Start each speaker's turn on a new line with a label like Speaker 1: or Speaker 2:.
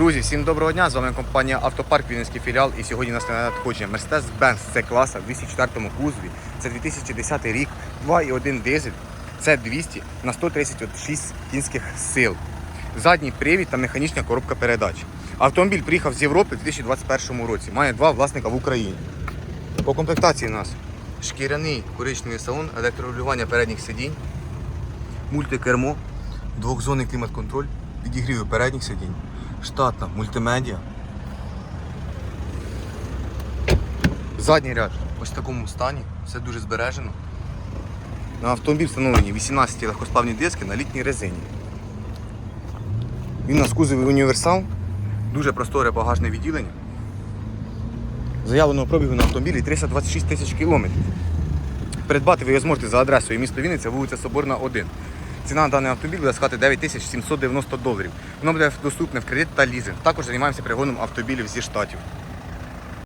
Speaker 1: Друзі, всім доброго дня! З вами компанія Автопарк Вінницький філіал. І сьогодні нас на надходження Mercedes-Benz c класа в 204 кузові. Це 2010 рік, 2,1 дизель. Це 200 на 136 кінських сил. Задній привід та механічна коробка передач. Автомобіль приїхав з Європи у 2021 році. Має два власника в Україні. По комплектації у нас шкіряний коричневий салон, електрорегулювання передніх сидінь, мультикермо, двохзонний клімат-контроль, підігріви передніх сидінь, штатна мультимедіа. Задній ряд ось в такому стані, все дуже збережено. На автомобіль встановлені 18 легкосплавні диски на літній резині. Він у нас кузовий універсал, дуже просторе багажне відділення. Заявленого пробігу на автомобілі 326 тисяч кілометрів. Придбати ви його зможете за адресою місто Вінниця, вулиця Соборна, 1. Ціна на даний автомобіль буде скати 9790 доларів. Воно буде доступне в кредит та лізинг. Також займаємося пригоном автомобілів зі штатів.